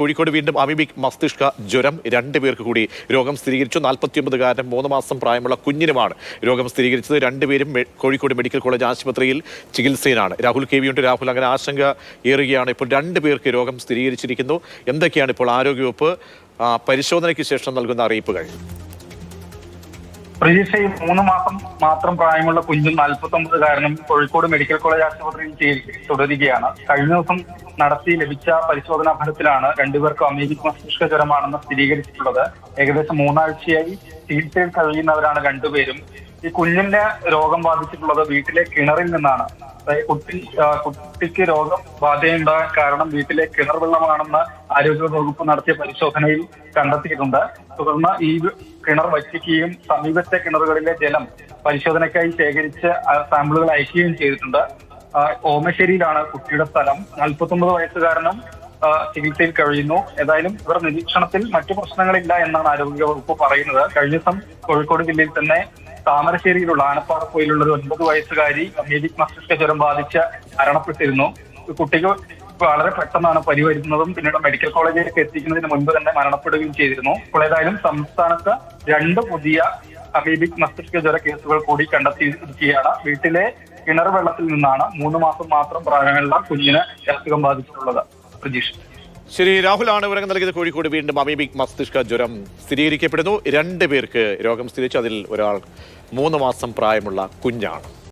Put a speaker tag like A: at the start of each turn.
A: കോഴിക്കോട് വീണ്ടും അമീബിക് മസ്തിഷ്ക ജ്വരം രണ്ട് പേർക്ക് കൂടി രോഗം സ്ഥിരീകരിച്ചു. നാൽപ്പത്തിയൊമ്പതുകാരനും മൂന്ന് മാസം പ്രായമുള്ള കുഞ്ഞിനുമാണ് രോഗം സ്ഥിരീകരിച്ചത്. രണ്ടുപേരും കോഴിക്കോട് മെഡിക്കൽ കോളേജ് ആശുപത്രിയിൽ ചികിത്സയിലാണ്. രാഹുൽ കെ വിയുണ്ട് രാഹുൽ അങ്ങനെ ആശങ്ക ഏറുകയാണ്. ഇപ്പോൾ രണ്ട് പേർക്ക് രോഗം സ്ഥിരീകരിച്ചിരിക്കുന്നു. എന്തൊക്കെയാണ് ഇപ്പോൾ ആരോഗ്യവകുപ്പ് പരിശോധനയ്ക്ക് ശേഷം നൽകുന്ന അറിയിപ്പുകൾ?
B: പ്രതീക്ഷ മൂന്ന് മാസം മാത്രം പ്രായമുള്ള കുഞ്ഞും നാൽപ്പത്തി കാരണം കോഴിക്കോട് മെഡിക്കൽ കോളേജ് ആശുപത്രിയിൽ ചികിത്സ തുടരുകയാണ്. കഴിഞ്ഞ ദിവസം നടത്തി ലഭിച്ച പരിശോധനാ ഫലത്തിലാണ് രണ്ടുപേർക്കും അമീബിക് മസ്തിഷ്ക ജ്വരമാണെന്ന് സ്ഥിരീകരിച്ചിട്ടുള്ളത്. ഏകദേശം മൂന്നാഴ്ചയായി ചികിത്സയിൽ കഴിയുന്നവരാണ് രണ്ടുപേരും. ഈ കുഞ്ഞിന്റെ രോഗം ബാധിച്ചിട്ടുള്ളത് വീട്ടിലെ കിണറിൽ നിന്നാണ്. കുട്ടി കുട്ടിക്ക് രോഗം ബാധയുണ്ടാകാൻ കാരണം വീട്ടിലെ കിണർ വെള്ളമാണെന്ന് ആരോഗ്യ വകുപ്പ് നടത്തിയ പരിശോധനയിൽ കണ്ടെത്തിയിട്ടുണ്ട്. തുടർന്ന് ഈ കിണർ വറ്റിക്കുകയും സമീപത്തെ കിണറുകളിലെ ജലം പരിശോധനയ്ക്കായി ശേഖരിച്ച് സാമ്പിളുകൾ അയക്കുകയും ചെയ്തിട്ടുണ്ട്. ഓമശ്ശേരിയിലാണ് കുട്ടിയുടെ സ്ഥലം. നാൽപ്പത്തൊമ്പത് വയസ്സുകാരനും ചികിത്സയിൽ കഴിയുന്നു. ഏതായാലും ഇവർ നിരീക്ഷണത്തിൽ മറ്റു പ്രശ്നങ്ങളില്ല എന്നാണ് ആരോഗ്യ വകുപ്പ് പറയുന്നത്. കഴിഞ്ഞ ദിവസം കോഴിക്കോട് ജില്ലയിൽ തന്നെ താമരശ്ശേരിയിലുള്ള ആനപ്പാറപ്പോയിലുള്ള ഒരു ഒൻപത് വയസ്സുകാരി അമേലിക് മസ്തിഷ്ക ജ്വരം ബാധിച്ച് മരണപ്പെട്ടിരുന്നു. കുട്ടികൾ വളരെ പെട്ടെന്നാണ് പരിവരുന്നതും പിന്നീട് മെഡിക്കൽ കോളേജിലേക്ക് എത്തിക്കുന്നതിന് മുൻപ് തന്നെ മരണപ്പെടുകയും ചെയ്തിരുന്നു. ഇപ്പോൾ ഏതായാലും സംസ്ഥാനത്ത് രണ്ട് പുതിയ അമീബിക് മസ്തിഷ്ക ജ്വര കേസുകൾ കൂടി കണ്ടെത്തിയിരിക്കുകയാണ്. വീട്ടിലെ കിണർ വെള്ളത്തിൽ നിന്നാണ് മൂന്ന് മാസം മാത്രം പ്രായമുള്ള കുഞ്ഞിന് അസുഖം ബാധിച്ചിട്ടുള്ളത്. പ്രതീക്ഷ
A: ശരി രാഹുലാണ് വിവരങ്ങൾ നൽകിയത്. കോഴിക്കോട് വീണ്ടും അമീബിക് മസ്തിഷ്ക ജ്വരം സ്ഥിരീകരിക്കപ്പെടുന്നു. രണ്ട് പേർക്ക് രോഗം സ്ഥിരിച്ചു അതിൽ ഒരാൾ മൂന്ന് മാസം പ്രായമുള്ള കുഞ്ഞാണ്.